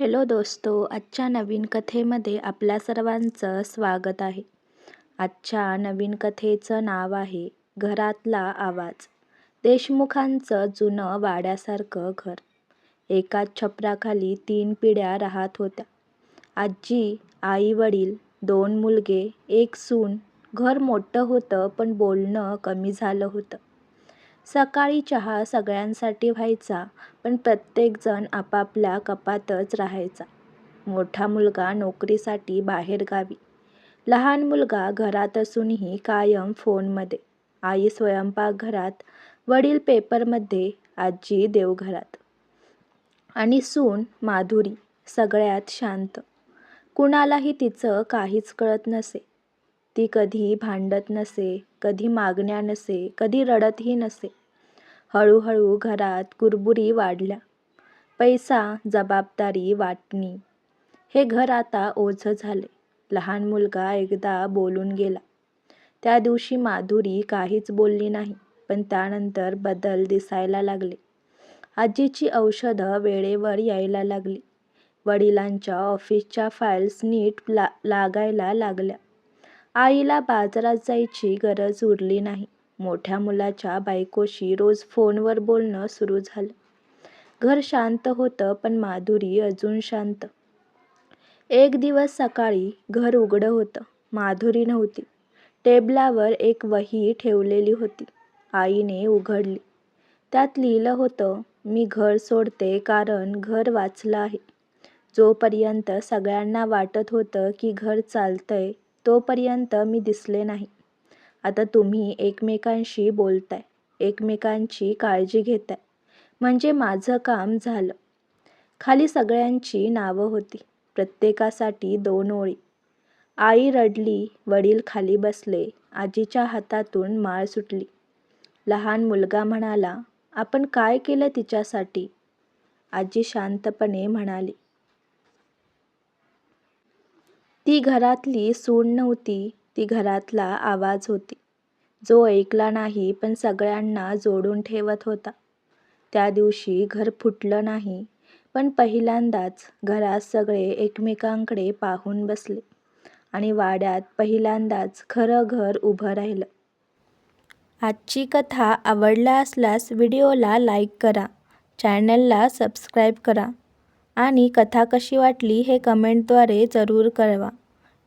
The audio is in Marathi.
हॅलो दोस्तो आजच्या नवीन कथेमध्ये आपल्या सर्वांचं स्वागत आहे. आजच्या नवीन कथेचं नाव आहे घरातला आवाज. देशमुखांचं जुनं वाड्यासारखं घर. एकाच छपराखाली तीन पिढ्या राहत होत्या. आजी आई वडील दोन मुलगे एक सून. घर मोठं होतं पण बोलणं कमी झालं होतं. सकाळी चहा सगळ्यांसाठी व्हायचा पण प्रत्येकजण आपापल्या कपातच राहायचा. मोठा मुलगा नोकरीसाठी बाहेरगावी लहान मुलगा घरात असूनही कायम फोनमध्ये. आई स्वयंपाकघरात वडील पेपरमध्ये आजी देवघरात. आणि सून माधुरी सगळ्यात शांत. कुणालाही तिचं काहीच कळत नसे. ती कधी भांडत नसे कधी मागण्या नसे कधी रडतही नसे. हळूहळू घरात कुरबुरी वाढल्या. पैसा जबाबदारी वाटणी. हे घर आता ओझं झाले. लहान मुलगा एकदा बोलून गेला. त्या दिवशी माधुरी काहीच बोलली नाही पण त्यानंतर बदल दिसायला लागले. आजीची औषधं वेळेवर यायला लागली. वडिलांच्या ऑफिसच्या फाईल्स नीट ला लागायला लागल्या. आईला बाजारात जायची गरज उरली नाही. मोठ्या मुलाच्या बायकोशी रोज फोनवर बोलणं सुरू झालं. घर शांत होतं पण माधुरी अजून शांत. एक दिवस सकाळी घर उघडं होतं. माधुरी नव्हती. टेबलावर एक वही ठेवलेली होती. आईने उघडली. त्यात लिहिलं होतं मी घर सोडते कारण घर वाचलं आहे. जोपर्यंत सगळ्यांना वाटत होतं की घर चालतंय तोपर्यंत मी दिसले नाही. आता तुम्ही एकमेकांशी बोलताय एकमेकांची काळजी घेताय. म्हणजे माझं काम झालं. खाली सगळ्यांची नावं होती. प्रत्येकासाठी दोन ओळी. आई रडली वडील खाली बसले आजीच्या हातातून माळ सुटली. लहान मुलगा म्हणाला आपण काय केलं तिच्यासाठी? आजी शांतपणे म्हणाली. ती घरातली सून नव्हती ती घरातला आवाज होती. जो ऐकला नाही पण सगळ्यांना जोडून ठेवत होता. त्या दिवशी घर फुटलं नाही पण पहिल्यांदाच घरात सगळे एकमेकांकडे पाहून बसले आणि वाड्यात पहिल्यांदाच खरं घर उभं राहिलं. आजची कथा आवडला असल्यास व्हिडिओला लाईक करा चॅनलला सबस्क्राईब करा आणि कथा कशी वाटली हे कमेंटद्वारे जरूर कळवा.